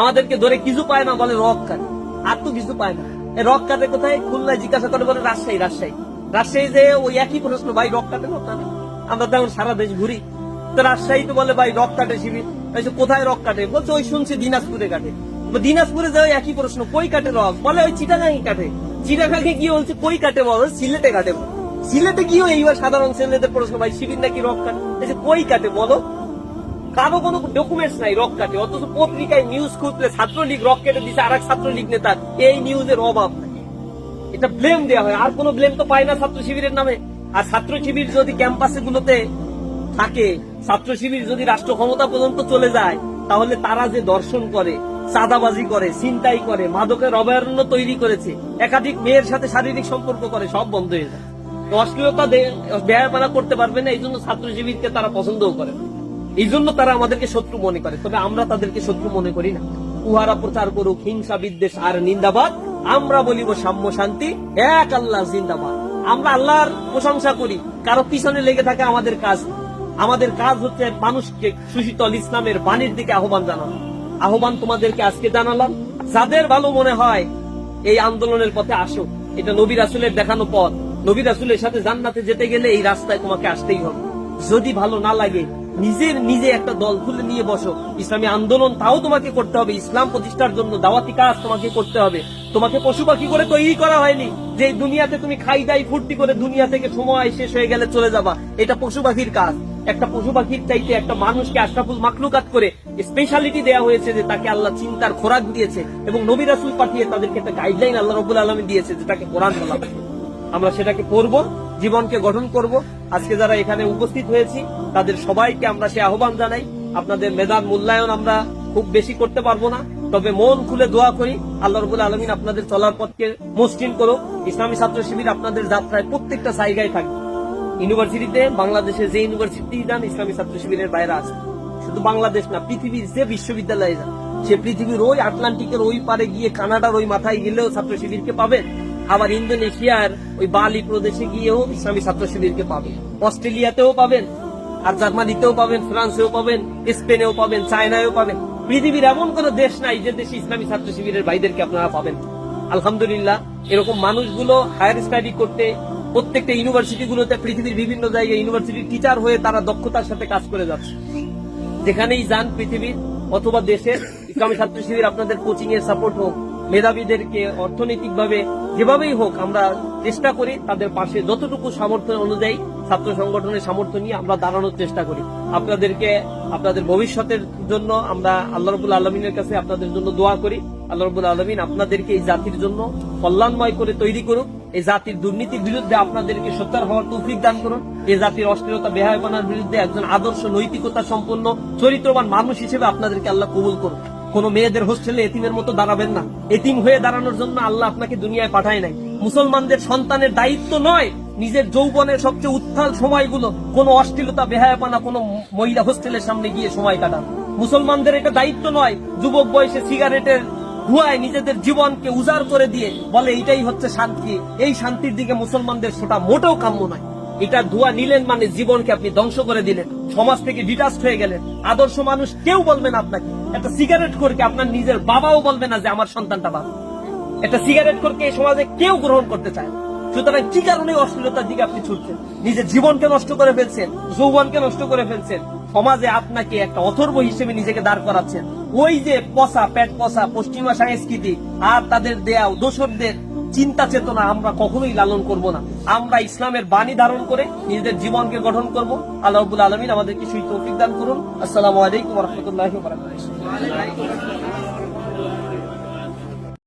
আমাদেরকে ধরে কিছু পায় না বলে রক কাটে। আর তো কিছু পায় না। রক কাটে কোথায়? খুলনায় জিজ্ঞাসা করে বলে রাজশাহী রাজশাহী। রাজশাহী যে ওই একই প্রশ্ন, ভাই, রক কাটে রক আমরা তো সারা দেশ ঘুরি। তো রাজশাহী তো বলে, ভাই, রক কাটে শিবির। কোথায় রক কাটে? বলছে, ওই শুনছি দিনাজপুরে কাটে। দিনাজপুরে যাও একই প্রশ্ন, কই কাটে রক? বলে, ওই চিটাগাঙ্গি কাটে। চিটাগাঙ্গে গিয়ে বলছে, কই কাটে বল? সিলেটে কাটে। সিলেটে গিয়েও এইবার সাধারণ ছেলেদের প্রশ্ন, ভাই, শিবির নাকি রক কাটে? কই কাটে বলো? কারও কোনো ডকুমেন্টস নাই রক কাটে অথচ পত্রিকায় নিউজ খুঁজলে ছাত্রলীগ রক কেটে দিছে আর এক ছাত্রলীগ নেতার। এই নিউজের অভাব এটা ব্লেম দেওয়া হয়। আর কোনো ব্লেম তো পায় না ছাত্র শিবিরের নামে। আর ছাত্র শিবির যদি ক্যাম্পাসে গুলোতে থাকে, ছাত্র শিবির যদি রাষ্ট্র ক্ষমতা পর্যন্ত চলে যায়, তাহলে তারা যে দর্শন করে, চাঁদাবাজি করে চিন্তাই করে, মাদকের অভয়ারণ্য তৈরি করেছে, একাধিক মেয়ের সাথে শারীরিক সম্পর্ক করে, সব বন্ধ হয়ে যায়। অশ্লীলতা ব্যয়পানা করতে পারবে না এই জন্য ছাত্র শিবিরকে তারা পছন্দও করে না। এই জন্য তারা আমাদেরকে শত্রু মনে করে, তবে আমরা তাদেরকে শত্রু মনে করি না। উহারা প্রচার করুক, হিংসা, বিদ্বেষ আর নিন্দাবাদ, আমরা বলিব সাম্য শান্তি, এক আল্লাহ জিন্দাবাদ। আমরা আল্লাহর প্রশংসা করি, কারও পিছনে লেগে থাকে আমাদের কাজ। আমাদের কাজ হচ্ছে মানুষকে সুশীতল ইসলামের বাণীর দিকে আহ্বান জানানো। আহ্বান তোমাদেরকে আজকে জানালাম। যাদের ভালো মনে হয়, এই আন্দোলনের পথে আসো এটা নবী রাসুলের দেখানো পথ। নবী রাসুলের সাথে জান্নাতে যেতে গেলে এই রাস্তায় তোমাকে আসতেই হবে। যদি ভালো না লাগে নিজের নিজে একটা দল খুলে নিয়ে বসো। ইসলামী আন্দোলন তাও তোমাকে করতে হবে। ইসলাম প্রতিষ্ঠার জন্য দাওয়াতি কাজ তোমাকে করতে হবে। তোমাকে পশু পাখি করে তৈরি করা হয়নি যে দুনিয়াতে তুমি খাই দাই ফুর্তি করে দুনিয়া থেকে সময় শেষ হয়ে গেলে চলে যাবা। এটা পশু পাখির কাজ। একটা পশু পাখির চাইতে একটা মানুষকে আশরাফুল মাকলুকাত করে স্পেশালিটি দেওয়া হয়েছে যে তাকে আল্লাহ চিন্তার খোরাক দিয়েছে এবং নবী রাসুল পাঠিয়ে তাদেরকে একটা গাইডলাইন আল্লাহ রবুল আলমী দিয়েছে যেটাকে কোরআন। আমরা সেটাকে করব। জীবনকে গঠন করব। আজকে যারা এখানে উপস্থিত হয়েছি, তাদের সবাইকে আমরা সে আহ্বান জানাই। আপনাদের মেধার মূল্যায়ন আমরা খুব বেশি করতে পারব না। তবে মন খুলে দোয়া করি, আল্লাহ রবুল আলমিন আপনাদের চলার পথকে মসৃণ করো ইসলামী ছাত্র শিবির আপনাদের যাত্রায় প্রত্যেকটা জায়গায় থাকবে ইউনিভার্সিটিতে বাংলাদেশে যে ইউনিভার্সিটি যান, ইসলামী ছাত্র শিবিরের বাইরে আছে। শুধু বাংলাদেশ না, পৃথিবীর যে বিশ্ববিদ্যালয়ে যান, সে পৃথিবীর ওই আটলান্টিকের ওই পারে গিয়ে কানাডার ওই মাথায় গেলেও ছাত্র শিবিরকে পাবেন। আবার ইন্দোনেশিয়ার ওই বালি প্রদেশে গিয়েও ইসলামী ছাত্র শিবিরকে পাবেন। অস্ট্রেলিয়াতেও পাবেন, আর জার্মানিতেও পাবেন, ফ্রান্সেও পাবেন, স্পেনেও পাবেন, চায়নায়ও পাবেন। পৃথিবীর এমন কোন দেশ নাই যে দেশে ইসলামী ছাত্র শিবিরের ভাইদেরকে আপনারা পাবেন। আলহামদুলিল্লাহ, এরকম মানুষগুলো হায়ার স্টাডি করতে, প্রত্যেকটা ইউনিভার্সিটি গুলোতে পৃথিবীর বিভিন্ন জায়গায় ইউনিভার্সিটির টিচার হয়ে তারা দক্ষতার সাথে কাজ করে যাচ্ছে। যেখানেই যান পৃথিবীর অথবা দেশের ইসলামী ছাত্র শিবির আপনাদের কোচিং এর সাপোর্ট হোক মেধাবীদেরকে অর্থনৈতিক ভাবে যেভাবেই হোক আমরা চেষ্টা করি তাদের পাশে যতটুকু সামর্থ্য অনুযায়ী ছাত্র সংগঠনের সামর্থ্য নিয়ে আমরা দাঁড়ানোর চেষ্টা করি। আপনাদেরকে, আপনাদের ভবিষ্যতের জন্য আমরা আল্লাহ রবুল আলমিনের কাছে আপনাদের জন্য দোয়া করি। আল্লাহ রবুল আলমিন আপনাদেরকে এই জাতির জন্য কল্যাণময় করে তৈরি করুক। এই জাতির দুর্নীতির বিরুদ্ধে আপনাদেরকে সত্যার হওয়ার তৌফিক দান করুন। এই জাতির অস্থিরতা, বেহায়পনার বিরুদ্ধে একজন আদর্শ নৈতিকতা সম্পন্ন, চরিত্রবান মানুষ হিসেবে আপনাদেরকে আল্লাহ কবুল করুন। কোন মেয়েদের হোস্টেলে এতিমের মতো দাঁড়াবেন না। এতিম হয়ে দাঁড়ানোর জন্য আল্লাহ আপনাকে দুনিয়ায় পাঠায় নাই। মুসলমানদের সন্তানের দায়িত্ব নয় নিজের যৌবনের সবচেয়ে উত্থাল সময়গুলো, কোন অশ্লীলতা, বেহায়াপানা, কোন মহিলা হোস্টেলের সামনে গিয়ে সময় কাটান। মুসলমানদের এটা দায়িত্ব নয়, যুবক বয়সে সিগারেটের ধোঁয়ায় নিজেদের জীবনকে উজাড় করে দিয়ে বলে এটাই হচ্ছে শান্তি। এই শান্তির দিকে মুসলমানদের ছোটা মোটেও কাম্য নয়। এটা ধোঁয়া নিলেন মানে জীবনকে আপনি ধ্বংস করে দিলেন। সমাজ থেকে ডিটাস্ট হয়ে গেলেন। আদর্শ মানুষ কেউ বলবেন আপনাকে একটা সিগারেট করকে আপনার নিজের বাবাও বলবে না যে আমার সন্তানটা বাবা। একটা সিগারেট করকে এই সমাজে কেউ গ্রহণ করতে চায় সুতরাং কি কারণে অশ্লীলতার দিকে আপনি ছুটছেন? নিজের জীবনকে নষ্ট করে ফেলছেন, যৌবনকে নষ্ট করে ফেলছেন, সমাজে আপনাকে একটা অথর্ব হিসেবে নিজেকে দাঁড় করাচ্ছেন। ওই যে পচা, পেট পচা, পশ্চিমা সংস্কৃতি আর তাদের দেয়া দোসরদের চিন্তা চেতনা আমরা কখনোই লালন করব না। আমরা ইসলামের বাণী ধারণ করে নিজেদের জীবনকে গঠন করব। আল্লাহ রাব্বুল আলমিন আমাদেরকে সেই তৌফিক দান করুন। আসসালামু আলাইকুম রহমতুল্লাহ